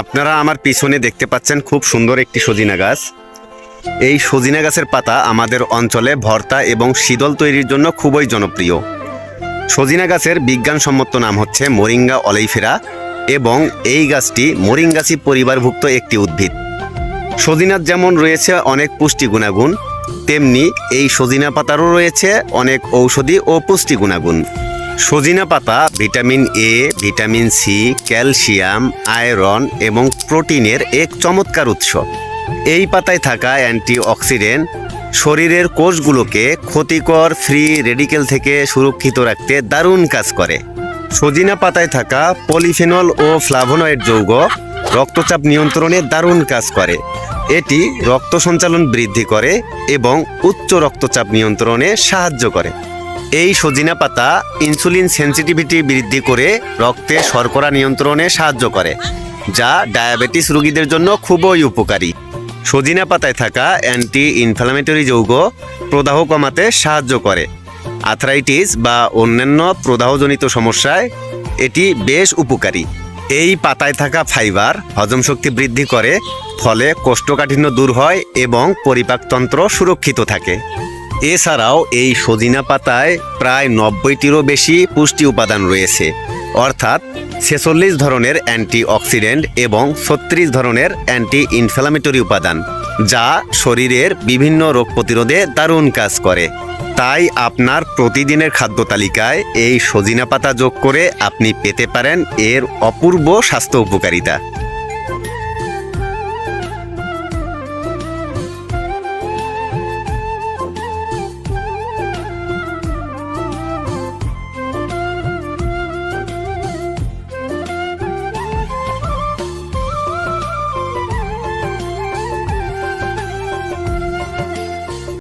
আপনারা আমার পিছনে দেখতে পাচ্ছেন খুব সুন্দর একটি সজিনা গাছ। এই সজিনা গাছের পাতা আমাদের অঞ্চলে ভর্তা এবং শীতল তৈরির জন্য খুবই জনপ্রিয়। সজিনা গাছের বিজ্ঞানসম্মত নাম হচ্ছে মোরিঙ্গা অলেইফেরা এবং এই গাছটি মোরিঙ্গাসি পরিবারভুক্ত একটি উদ্ভিদ। সজিনার যেমন রয়েছে অনেক পুষ্টি গুণাগুণ, তেমনি এই সজিনা পাতারও রয়েছে অনেক ঔষধি ও পুষ্টি গুণাগুণ। সজিনা পাতা, vitamin A vitamin C calcium, iron এবং প্রোটিনের এক চমৎকার উৎস। এই পাতায় থাকা অ্যান্টিঅক্সিডেন্ট শরীরের কোষগুলোকে ক্ষতিকর ফ্রি রেডিকেল থেকে সুরক্ষিত রাখতে দারুণ কাজ করে। সজিনা পাতায় থাকা পলিফেনল ও ফ্লাভোনয়েড যৌগ রক্তচাপ নিয়ন্ত্রণে দারুণ কাজ করে। এটি রক্ত সঞ্চালন বৃদ্ধি করে এবং উচ্চ রক্তচাপ নিয়ন্ত্রণে সাহায্য করে। এই সজিনা পাতা ইনসুলিন সেন্সিটিভিটি বৃদ্ধি করে রক্তে শর্করা নিয়ন্ত্রণে সাহায্য করে, যা ডায়াবেটিস রোগীদের জন্য খুবই উপকারী। সজিনা পাতায় থাকা অ্যান্টি ইনফ্লামেটরি যৌগ প্রদাহ কমাতে সাহায্য করে। আথরাইটিস বা অন্যান্য প্রদাহজনিত সমস্যায় এটি বেশ উপকারী। এই পাতায় থাকা ফাইবার হজম শক্তি বৃদ্ধি করে, ফলে কোষ্ঠকাঠিন্য দূর হয় এবং পরিপাকতন্ত্র সুরক্ষিত থাকে। এছাড়াও এই সজিনা পাতায় প্রায় নব্বইটিরও বেশি পুষ্টি উপাদান রয়েছে। অর্থাৎ ছেচল্লিশ ধরনের অ্যান্টি অক্সিডেন্ট এবং ছত্রিশ ধরনের অ্যান্টি ইনফ্লামেটরি উপাদান, যা শরীরের বিভিন্ন রোগ প্রতিরোধে দারুণ কাজ করে। তাই আপনার প্রতিদিনের খাদ্য তালিকায় এই সজিনা পাতা যোগ করে আপনি পেতে পারেন এর অপূর্ব স্বাস্থ্য উপকারিতা।